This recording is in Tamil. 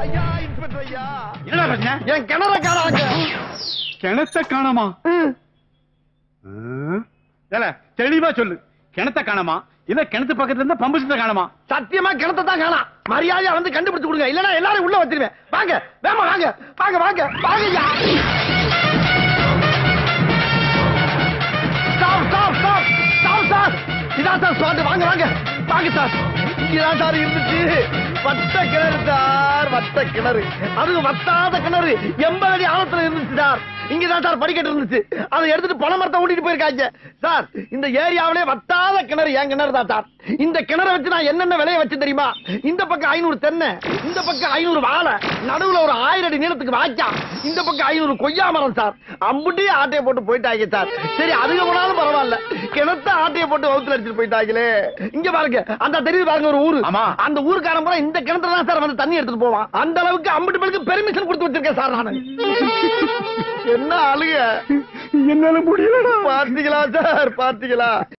ஐயா இன்ஸ்பெக்டர் ஐயா. என்னடா பிரச்சனை? என் கிணற காணாங்க. கிணத்த காணாமா? ஏல தெளிவா சொல்லு. கிணத்த காணாமா? இல்ல கிணத்து பக்கத்துல இருந்து பம்பு காணாமா? சத்தியமா கிணத்தை தான் காணாம். மரியாதையா வந்து கண்டுபிடிச்சு கொடுங்க. இல்லனா எல்லாரும் உள்ள வச்சிருவேன். வாங்க வேமா வாங்க. வாங்க வாங்க. வாங்க ஐயா. Stop stop stop stop sir இதான் சார் வாங்க வாங்க. வாங்க சார் இங்கதான் சார் இருந்துச்சு. வட்ட கிணறு சார் கிணறு அது வத்தாத கிணறு. எண்பது அடி ஆழத்துல இருந்துச்சு சார் இங்கதான் சார் படிக்கட்டு இருந்துச்சு. அதை எடுத்துட்டு பண மரத்தை ஓட்டிட்டு போயிருக்காங்க. சார் இந்த ஏரியாவிலே வத்தாத கிணறு என் கிணறு தான் சார். இந்த கிணறை வச்சு நான் என்னென்ன விலைய வச்சு தெரியுமா? இந்த பக்கம் ஐநூறு தென்னை இந்த பக்கம் ஐநூறு வாழை நடுவுல ஒரு ஆயிரம் அடி நீளத்துக்கு வாய்க்கா. இந்த பக்கம் ஐநூறு கொய்யா மரம் சார். அம்புட்டி ஆட்டையை போட்டு போயிட்டாங்க சார். சரி அதுக்கு போனாலும் பரவாயில்ல. கிணத்த ஆட்டையை போட்டு வகுத்துல அடிச்சுட்டு போயிட்டாங்களே. இங்க பாருங்க அந்த தெரியுது பாருங்க ஒரு ஊரு. ஆமா. அந்த ஊருக்காரன் பூரா இந்த கிணத்துல தான் சார் வந்து தண்ணி எடுத்துட்டு போவான். அந்த அளவுக்கு அம்புட்டு பேருக்கு பெர்மிஷன் கொடுத்து வச்சிருக்கேன் சார் நானு. என்ன அழுக? என்னால முடியலடா. பாத்தீங்களா சார் பாத்தீங்களா